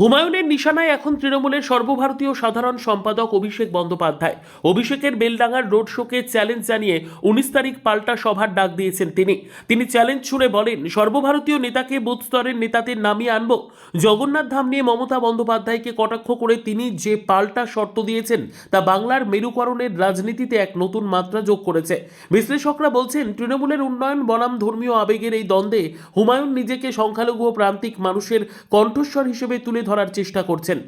হুমায়ুনের নিশানায় এখন তৃণমূলের সর্বভারতীয় সাধারণ সম্পাদক অভিষেক বন্দ্যোপাধ্যায়। অভিষেকের বেলডাঙ্গার রোড শোকে চ্যালেঞ্জ জানিয়ে উনিশ তারিখ পাল্টা সভার ডাক দিয়েছেন তিনি। তিনি চ্যালেঞ্জ ছুড়ে বলেন, সর্বভারতীয় নেতাকে বুথ স্তরের নেতাদের নামিয়ে আনব। জগন্নাথ ধাম নিয়ে মমতা বন্দ্যোপাধ্যায়কে কটাক্ষ করে তিনি যে পাল্টা শর্ত দিয়েছেন, তা বাংলার মেরুকরণের রাজনীতিতে এক নতুন মাত্রা যোগ করেছে। বিশ্লেষকরা বলছেন, তৃণমূলের উন্নয়ন বনাম ধর্মীয় আবেগের এই দ্বন্দ্বে হুমায়ুন নিজেকে সংখ্যালঘু প্রান্তিক মানুষের কণ্ঠস্বর হিসেবে তুলে ধরার চেষ্টা করছেন।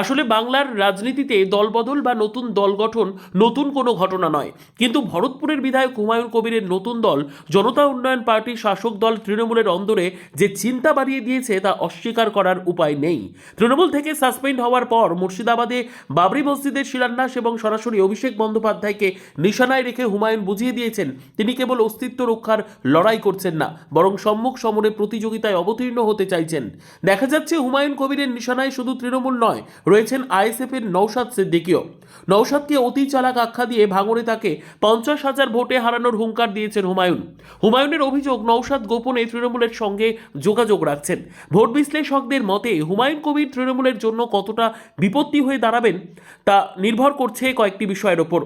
আসলে বাংলার রাজনীতিতে দলবদল বা নতুন দল গঠন নতুন কোনো ঘটনা নয়। কিন্তু ভরতপুরের বিধায়ক হুমায়ুন কবিরের নতুন দল, জনতা উন্নয়ন পার্টির শাসক দল তৃণমূলের অন্দরে যে চিন্তা বাড়িয়ে দিয়েছে তা অস্বীকার করার উপায় নেই। তৃণমূল থেকে সাসপেন্ড হওয়ার পর মুর্শিদাবাদে বাবরি মসজিদের শিলান্যাস এবং সরাসরি অভিষেক বন্দ্যোপাধ্যায়কে নিশানায় রেখে হুমায়ুন বুঝিয়ে দিয়েছেন, তিনি কেবল অস্তিত্ব রক্ষার লড়াই করছেন না, বরং সম্মুখ সমরে প্রতিযোগিতায় অবতীর্ণ হতে চাইছেন। দেখা যাচ্ছে হুমায়ুন কবিরের নিশানায় শুধু তৃণমূল নয়, রয়েছেন আইএসএফ এর নৌসাদ সিদ্দিকিও। নৌসাদকে অতি চালাক আখ্যা দিয়ে ভাঙড়ে তাকে পঞ্চাশ হাজার ভোটে হারানোর হুঙ্কার দিয়েছেন হুমায়ুন। হুমায়ুনের অভিযোগ নৌসাদ গোপনে তৃণমূলের সঙ্গে যোগাযোগ রাখছেন। ভোট বিশ্লেষকদের মতে, হুমায়ুন কবির তৃণমূলের জন্য কতটা বিপত্তি হয়ে দাঁড়াবেন তা নির্ভর করছে কয়েকটি বিষয়ের ওপর।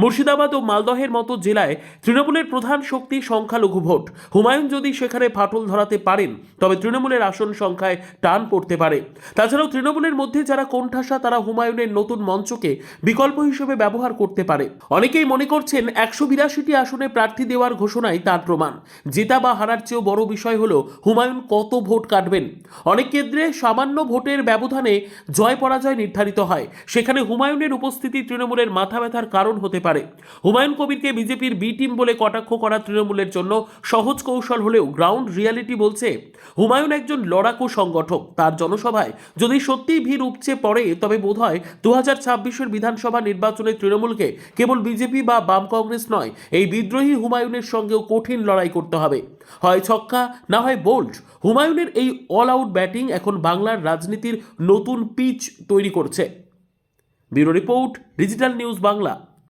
মুর্শিদাবাদ ও মালদহের মতো জেলায় তৃণমূলের প্রধান শক্তি সংখ্যালঘু ভোট। হুমায়ুন যদি সেখানে ফাটল ধরাতে পারেন, তবে তৃণমূলের আসন সংখ্যায় টান পড়তে পারে। তাছাড়াও তৃণমূলের মধ্যে যারা কোণঠাসা, তারা হুমায়ুনের নতুন মঞ্চকে বিকল্প হিসেবে ব্যবহার করতে পারে। অনেকেই মনে করছেন একশো বিরাশিটি আসনে প্রার্থী দেওয়ার ঘোষণাই তার প্রমাণ। জেতা বা হারার চেয়েও বড় বিষয় হলো হুমায়ুন কত ভোট কাটবেন। অনেক কেন্দ্রে সামান্য ভোটের ব্যবধানে জয় পরাজয় নির্ধারিত হয়। সেখানে হুমায়ুনের উপস্থিতি তৃণমূলের মাথা ব্যথার কারণ হতে পারে। হুমায়ুন কবিরকে বিজেপির বি টিম বলে কটাক্ষ করা তৃণমূলের জন্য সহজ কৌশল হলেও গ্রাউন্ড রিয়ালিটি বলছে, হুমায়ুন একজন লড়াকু সংগঠক। তার জনসভায় যদি সত্যিই ভিড় উপচে পড়ে, তবে বোধহয় দু হাজার ছাব্বিশের বিধানসভা নির্বাচনে তৃণমূলকে কেবল বিজেপি বা বাম কংগ্রেস নয়, এই বিদ্রোহী হুমায়ুনের সঙ্গেও কঠিন লড়াই করতে হবে। হয় ছক্কা, না হয় বোল্ট হুমায়ুনের এই অল আউট ব্যাটিং এখন বাংলার রাজনীতির নতুন পিচ তৈরি করছে। Bureau report, digital news Bangla.